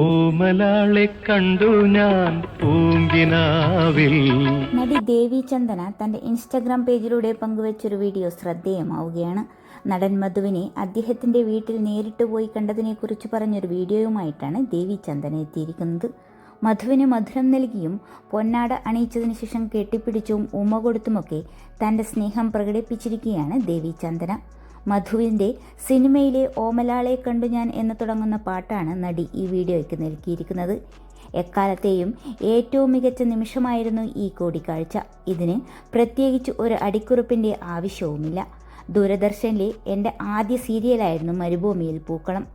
ഓമലാളെ കണ്ടു ഞാൻ പൂങ്കിനാവിൽ. നടി ദേവി ചന്ദന തന്റെ ഇൻസ്റ്റാഗ്രാം പേജിലൂടെ പങ്കുവച്ചൊരു വീഡിയോ ശ്രദ്ധേയമാവുകയാണ്. നടൻ മധുവിനെ അദ്ദേഹത്തിന്റെ വീട്ടിൽ നേരിട്ട് പോയി കണ്ടതിനെക്കുറിച്ച് പറഞ്ഞൊരു വീഡിയോയുമായിട്ടാണ് ദേവി ചന്ദന എത്തിയിരിക്കുന്നത്. മധുവിന് മധുരം നൽകിയും പൊന്നാട അണിയിച്ചതിനു ശേഷം കെട്ടിപ്പിടിച്ചും ഉമ്മ കൊടുത്തുമൊക്കെ തന്റെ സ്നേഹം പ്രകടിപ്പിച്ചിരിക്കുകയാണ് ദേവി ചന്ദന. മധുവിന്റെ സിനിമയിലെ ഓമലാളെ കണ്ടു ഞാൻ എന്ന് തുടങ്ങുന്ന പാട്ടാണ് നടി ഈ വീഡിയോയ്ക്ക് നൽകിയിരിക്കുന്നത്. എക്കാലത്തെയും ഏറ്റവും മികച്ച നിമിഷമായിരുന്നു ഈ കൂടിക്കാഴ്ച. ഇതിന് പ്രത്യേകിച്ച് ഒരു അടിക്കുറിപ്പിന്റെ ആവശ്യവുമില്ല. ദൂരദർശനിലെ എന്റെ ആദ്യ സീരിയലായിരുന്നു മരുഭൂമിയിൽ പൂക്കളം.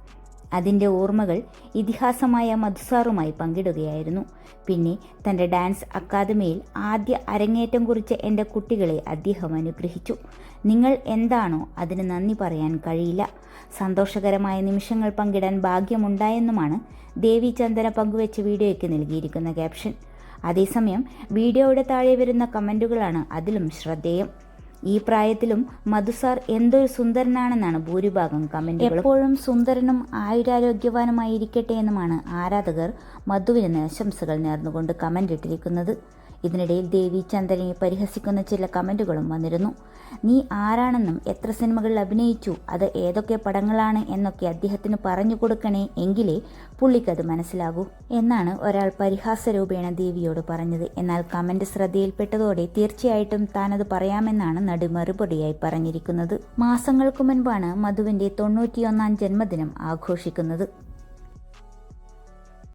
അതിന്റെ ഓർമ്മകൾ ഇതിഹാസമായ മധുസാറുമായി പങ്കിടുകയായിരുന്നു. പിന്നെ തന്റെ ഡാൻസ് അക്കാദമിയിൽ ആദ്യ അരങ്ങേറ്റം കുറിച്ച് എന്റെ കുട്ടികളെ അദ്ദേഹം അനുഗ്രഹിച്ചു. നിങ്ങൾ എന്താണോ അതിന് നന്ദി പറയാൻ കഴിയില്ല. സന്തോഷകരമായ നിമിഷങ്ങൾ പങ്കിടാൻ ഭാഗ്യമുണ്ടായെന്നുമാണ് ദേവി ചന്ദന പങ്കുവെച്ച വീഡിയോയ്ക്ക് നൽകിയിരിക്കുന്ന ക്യാപ്ഷൻ. അതേസമയം വീഡിയോയുടെ താഴെ വരുന്ന കമന്റുകളാണ് അതിലും ശ്രദ്ധേയം. ഈ പ്രായത്തിലും മധുസാർ എന്തൊരു സുന്ദരനാണെന്നാണ് ഭൂരിഭാഗം കമന്റുകൾ എപ്പോഴും സുന്ദരനും ആയുരാരോഗ്യവാനുമായിരിക്കട്ടെ എന്നുമാണ് ആരാധകർ മധുവിന് ആശംസകൾ നേർന്നുകൊണ്ട് കമന്റ് ഇട്ടിരിക്കുന്നത്. ഇതിനിടയിൽ ദേവി ചന്ദ്രനെ പരിഹസിക്കുന്ന ചില കമന്റുകളും വന്നിരുന്നു. നീ ആരാണെന്നും എത്ര സിനിമകളിൽ അഭിനയിച്ചു അത് ഏതൊക്കെ പടങ്ങളാണ് എന്നൊക്കെ അദ്ദേഹത്തിന് പറഞ്ഞു കൊടുക്കണേ എങ്കിലേ പുള്ളിക്കത് മനസ്സിലാകൂ എന്നാണ് ഒരാൾ പരിഹാസരൂപേണ ദേവിയോട് പറഞ്ഞത്. എന്നാൽ കമന്റ് ശ്രദ്ധയിൽപ്പെട്ടതോടെ തീർച്ചയായിട്ടും താനത് പറയാമെന്നാണ് നടി മറുപടിയായി പറഞ്ഞിരിക്കുന്നത്. മാസങ്ങൾക്കു മുൻപാണ് മധുവിന്റെ തൊണ്ണൂറ്റിയൊന്നാം ജന്മദിനം ആഘോഷിക്കുന്നത്.